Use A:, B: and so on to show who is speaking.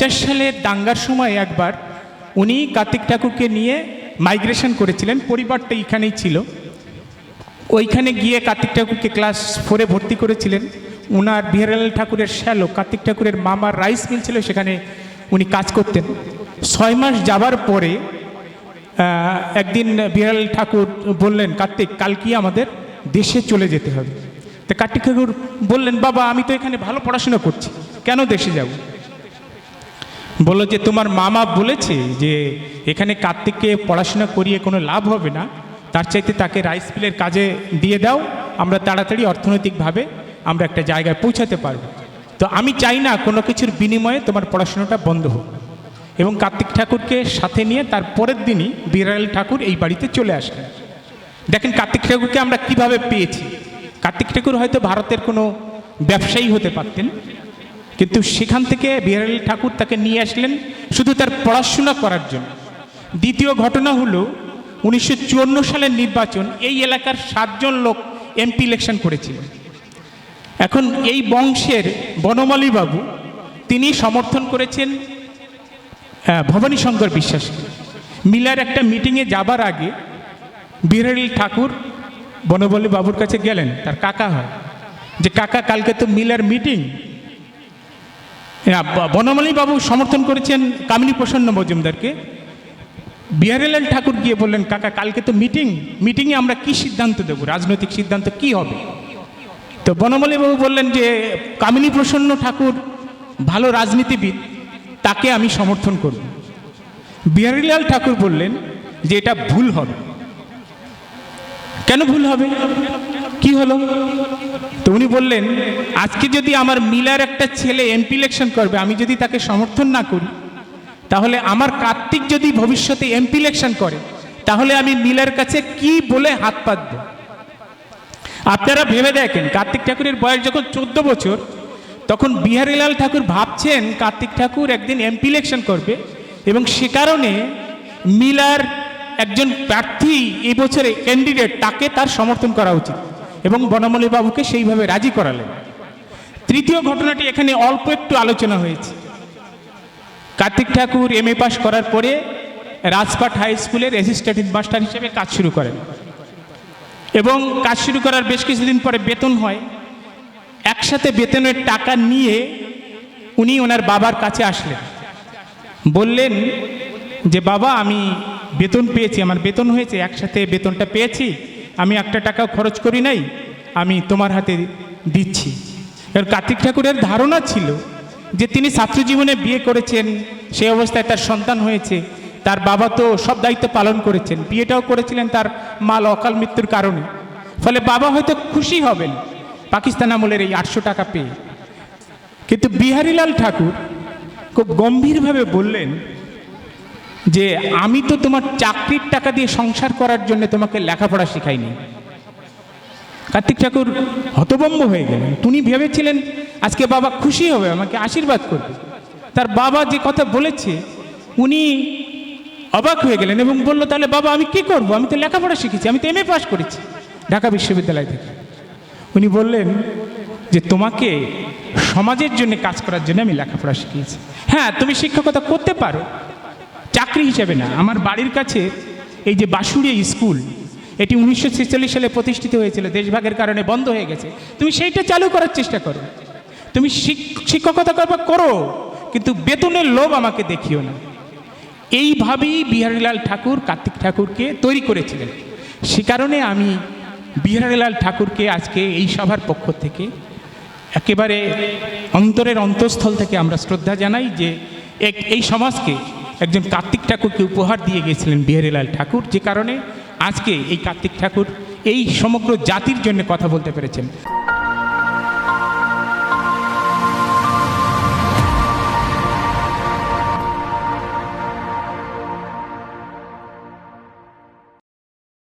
A: পঞ্চাশ সালের দাঙ্গার সময় একবার উনি কার্তিক ঠাকুরকে নিয়ে মাইগ্রেশন করেছিলেন। পরিবারটা এখানেই ছিল। ওইখানে গিয়ে কার্তিক ঠাকুরকে ক্লাস ফোরে ভর্তি করেছিলেন। উনার বিহারাল ঠাকুরের শ্যালো, কার্তিক ঠাকুরের মামার রাইস মিল ছিল, সেখানে উনি কাজ করতেন। ছয় মাস যাবার পরে একদিন বিহারাল ঠাকুর বললেন, কার্তিক, কালকে আমাদের দেশে চলে যেতে হবে। তো কার্তিক ঠাকুর বললেন, বাবা, আমি তো এখানে ভালো পড়াশোনা করছি। কেন দেশে যাব? বলল যে, তোমার মামা বলেছে যে, এখানে কার্তিককে পড়াশোনা করিয়ে কোনো লাভ হবে না। তার চাইতে তাকে রাইস মিলের কাজে দিয়ে দাও। আমরা তাড়াতাড়ি অর্থনৈতিকভাবে আমরা একটা জায়গায় পৌঁছাতে পারব। তো আমি চাই না কোনো কিছুর বিনিময়ে তোমার পড়াশোনাটা বন্ধ হোক। এবং কার্তিক ঠাকুরকে সাথে নিয়ে তার পরের দিনই বিরাল ঠাকুর এই বাড়িতে চলে আসলেন। দেখেন, কার্তিক ঠাকুরকে আমরা কীভাবে পেয়েছি? কার্তিক ঠাকুর হয়তো ভারতের কোনো ব্যবসায়ী হতে পারতেন কিন্তু সেখান থেকে বিহারাল ঠাকুর তাকে নিয়ে আসলেন শুধু তার পড়াশোনা করার জন্য। দ্বিতীয় ঘটনা হলো উনিশশো চুয়ান্ন সালের নির্বাচন, এই এলাকার সাতজন লোক এমপি ইলেকশন করেছিলেন। এখন এই বংশের বনমালী বাবু, তিনি সমর্থন করেছেন ভবানী শঙ্কর বিশ্বাসকে। মিলার একটা মিটিংয়ে যাবার আগে বিহারি ঠাকুর বনবলী বাবুর কাছে গেলেন, তার কাকা হয়। যে কাকা, কালকে তো মিলার মিটিং বনমালী বাবু সমর্থন করেছেন কামিনী প্রসন্ন মজুমদারকে। বিহারিলাল ঠাকুর গিয়ে বললেন, কাকা, কালকে তো মিটিং মিটিংয়ে আমরা কি সিদ্ধান্ত দেবো? রাজনৈতিক সিদ্ধান্ত কি হবে? তো বনমালী বাবু বললেন যে, কামিনী প্রসন্ন ঠাকুর ভালো রাজনীতিবিদ, তাকে আমি সমর্থন করব। বিহারিলাল ঠাকুর বললেন যে, এটা ভুল হবে। কেন ভুল হবে? কি হলো? তো উনি বললেন, আজকে যদি আমার মিলার একটা ছেলে এমপি ইলেকশন করবে, আমি যদি তাকে সমর্থন না করি, তাহলে আমার কার্তিক যদি ভবিষ্যতে এমপি ইলেকশন করে, তাহলে আমি মিলার কাছে কি বলে হাত পাতব? আপনারা ভেবে দেখেন, কার্তিক ঠাকুরের বয়স যখন চোদ্দ বছর, তখন বিহারীলাল ঠাকুর ভাবছেন কার্তিক ঠাকুর একদিন এমপি ইলেকশন করবে এবং সে কারণে মিলার একজন প্রার্থী এই বছরে ক্যান্ডিডেট তাকে তার সমর্থন করা উচিত। এবং বনমালী বাবুকে সেইভাবে রাজি করালেন। তৃতীয় ঘটনাটি এখানে অল্প একটু আলোচনা হয়েছে। Kartik Thakur M A pass করার পরে রাজপাট হাই স্কুলের অ্যাসিস্ট্যান্ট হেডমাস্টার হিসেবে কাজ শুরু করেন। এবং কাজ শুরু করার বেশ কিছুদিন পরে বেতন হয়। একসাথে বেতনের টাকা নিয়ে উনি ওনার বাবার কাছে আসলেন। বললেন যে, বাবা, আমি বেতন পেয়েছি, আমার বেতন হয়েছে, একসাথে বেতনটা পেয়েছি, আমি একটা টাকাও খরচ করি নাই, আমি তোমার হাতে দিচ্ছি। এবার কার্তিক ঠাকুরের ধারণা ছিল যে তিনি ছাত্রজীবনে বিয়ে করেছেন সেই অবস্থায় তার সন্তান হয়েছে, তার বাবা তো সব দায়িত্ব পালন করেছেন, বিয়েটাও করেছিলেন তার মাল অকাল মৃত্যুর কারণে। ফলে বাবা হয়তো খুশি হবেন, পাকিস্তান আমলের এই আটশো টাকা পেয়ে। কিন্তু বিহারীলাল ঠাকুর খুব গম্ভীরভাবে বললেন যে আমি তো তোমার চাকরির টাকা দিয়ে সংসার করার জন্য তোমাকে লেখাপড়া শেখাইনি। কার্তিক ঠাকুর হতবম্ব হয়ে গেলেন। তিনি ভেবেছিলেন আজকে বাবা খুশি হবে, আমাকে আশীর্বাদ করবে। তার বাবা যে কথা বলেছে, উনি অবাক হয়ে গেলেন এবং বলল, তাহলে বাবা, আমি কি করব? আমি তো লেখাপড়া শিখেছি, আমি তো এম এ পাস করেছি ঢাকা বিশ্ববিদ্যালয় থেকে। উনি বললেন যে, তোমাকে সমাজের জন্য কাজ করার জন্য আমি লেখাপড়া শিখিয়েছি। হ্যাঁ তুমি শিক্ষকতা করতে পারো চাকরি হিসেবে না, আমার বাড়ির কাছে এই যে বাসুড়িয়া স্কুল, এটি উনিশশো ছেচল্লিশ সালে প্রতিষ্ঠিত হয়েছিল, দেশভাগের কারণে বন্ধ হয়ে গেছে। তুমি সেইটা চালু করার চেষ্টা করো। তুমি শিক- শিক্ষকতা করবা, করো, কিন্তু বেতনের লোভ আমাকে দেখিও না। এইভাবেই বিহারীলাল ঠাকুর কার্তিক ঠাকুরকে তৈরি করেছিলেন। সে কারণে আমি বিহারীলাল ঠাকুরকে আজকে এই সভার পক্ষ থেকে একেবারে অন্তরের অন্তঃস্থল থেকে আমরা শ্রদ্ধা জানাই যে এক- এই সমাজকে একজন কার্তিক ঠাকুরকে উপহার দিয়ে গেছিলেন বিহারীলাল ঠাকুর, যে কারণে আজকে এই কার্তিক ঠাকুর এই সমগ্র জাতির জন্য কথা বলতে পেরেছেন।